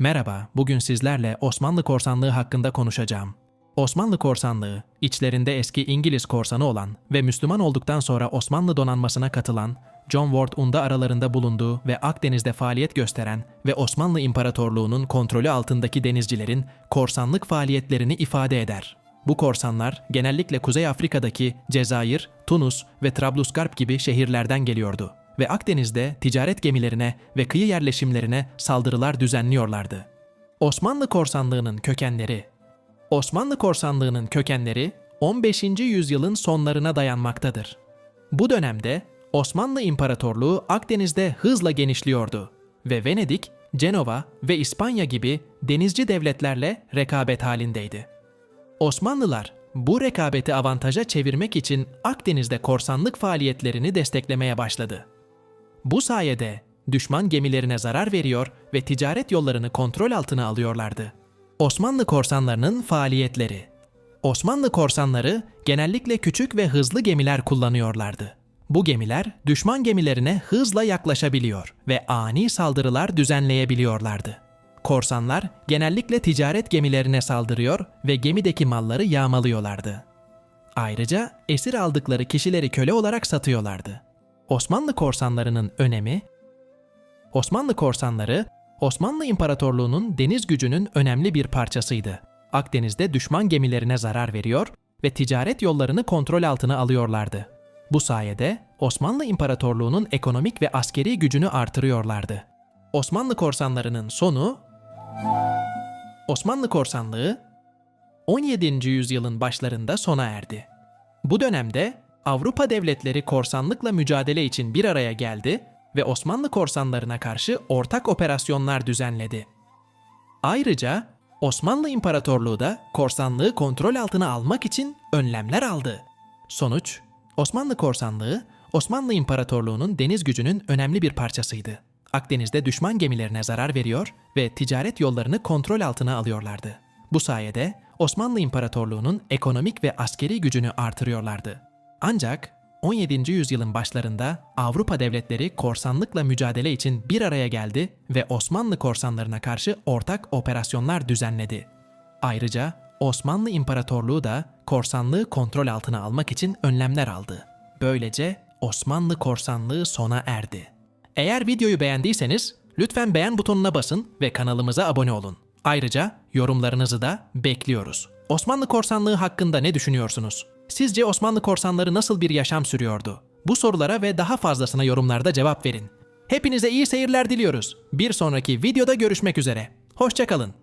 Merhaba, bugün sizlerle Osmanlı korsanlığı hakkında konuşacağım. Osmanlı korsanlığı, içlerinde eski İngiliz korsanı olan ve Müslüman olduktan sonra Osmanlı donanmasına katılan, John Ward Unda aralarında bulunduğu ve Akdeniz'de faaliyet gösteren ve Osmanlı İmparatorluğu'nun kontrolü altındaki denizcilerin korsanlık faaliyetlerini ifade eder. Bu korsanlar genellikle Kuzey Afrika'daki Cezayir, Tunus ve Trablusgarp gibi şehirlerden geliyordu ve Akdeniz'de ticaret gemilerine ve kıyı yerleşimlerine saldırılar düzenliyorlardı. Osmanlı korsanlığının kökenleri Osmanlı korsanlığının kökenleri 15. yüzyılın sonlarına dayanmaktadır. Bu dönemde Osmanlı İmparatorluğu Akdeniz'de hızla genişliyordu ve Venedik, Cenova ve İspanya gibi denizci devletlerle rekabet halindeydi. Osmanlılar bu rekabeti avantaja çevirmek için Akdeniz'de korsanlık faaliyetlerini desteklemeye başladı. Bu sayede düşman gemilerine zarar veriyor ve ticaret yollarını kontrol altına alıyorlardı. Osmanlı korsanlarının faaliyetleri Osmanlı korsanları genellikle küçük ve hızlı gemiler kullanıyorlardı. Bu gemiler düşman gemilerine hızla yaklaşabiliyor ve ani saldırılar düzenleyebiliyorlardı. Korsanlar genellikle ticaret gemilerine saldırıyor ve gemideki malları yağmalıyorlardı. Ayrıca esir aldıkları kişileri köle olarak satıyorlardı. Osmanlı korsanlarının önemi Osmanlı korsanları Osmanlı İmparatorluğu'nun deniz gücünün önemli bir parçasıydı. Akdeniz'de düşman gemilerine zarar veriyor ve ticaret yollarını kontrol altına alıyorlardı. Bu sayede Osmanlı İmparatorluğu'nun ekonomik ve askeri gücünü artırıyorlardı. Osmanlı korsanlarının sonu Osmanlı korsanlığı 17. yüzyılın başlarında sona erdi. Bu dönemde Avrupa devletleri korsanlıkla mücadele için bir araya geldi ve Osmanlı korsanlarına karşı ortak operasyonlar düzenledi. Ayrıca Osmanlı İmparatorluğu da korsanlığı kontrol altına almak için önlemler aldı. Sonuç, Osmanlı korsanlığı Osmanlı İmparatorluğu'nun deniz gücünün önemli bir parçasıydı. Akdeniz'de düşman gemilerine zarar veriyor ve ticaret yollarını kontrol altına alıyorlardı. Bu sayede Osmanlı İmparatorluğu'nun ekonomik ve askeri gücünü artırıyorlardı. Ancak 17. yüzyılın başlarında Avrupa devletleri korsanlıkla mücadele için bir araya geldi ve Osmanlı korsanlarına karşı ortak operasyonlar düzenledi. Ayrıca Osmanlı İmparatorluğu da korsanlığı kontrol altına almak için önlemler aldı. Böylece Osmanlı korsanlığı sona erdi. Eğer videoyu beğendiyseniz lütfen beğen butonuna basın ve kanalımıza abone olun. Ayrıca yorumlarınızı da bekliyoruz. Osmanlı korsanlığı hakkında ne düşünüyorsunuz? Sizce Osmanlı korsanları nasıl bir yaşam sürüyordu? Bu sorulara ve daha fazlasına yorumlarda cevap verin. Hepinize iyi seyirler diliyoruz. Bir sonraki videoda görüşmek üzere. Hoşçakalın.